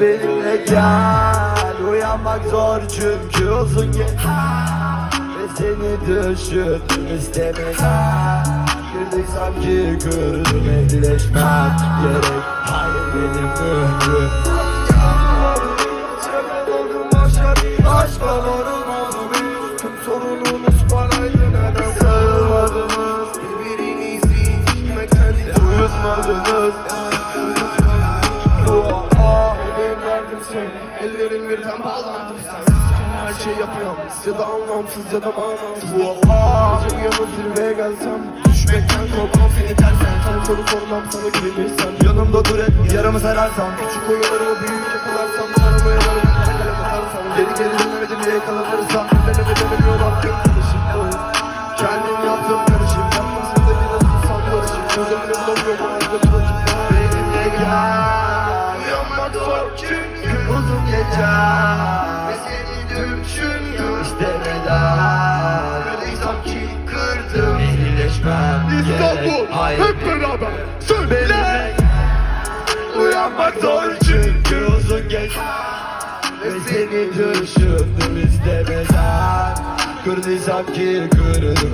benimle gel. Uyanmak zor çünkü uzun gece Ve seni düşündüm istemeden Girdik sanki kırdım ehlileşmem gerek Hayır benim ömrüm. Aşkla varılmadı biz Tüm sorunumuz paraydı neden Sığmadınız. Birbirinizi derdim sen Ellerin birden bağlandı. Sen her şey yapıyorum. Ya da anlamsız ya da manasız Gece uyanıp zirveye gelsem Düşmekten korkmam. Seni tersen Sana soru sormam sana güvenirsen Yanımda dur et. Yaramı sararsan Küçük oyunlarımı büyük yakalarsam Sarımı yanarım kalem atarsam. Geri geri dönemedim diye yakalanırsam Denemedim demiyorlar tüm karışım Kendim yaptım karışım Yapmasın da biraz insan Gözümün önünde yok ağzı bırakıp Benimle gel. Uyanmak zor. Çünkü gerek Hayır. beraber. Benimle Uyanmak zor çünkü uzun gece Ve seni düşündüm istemeden Kırdıysam ki kırdım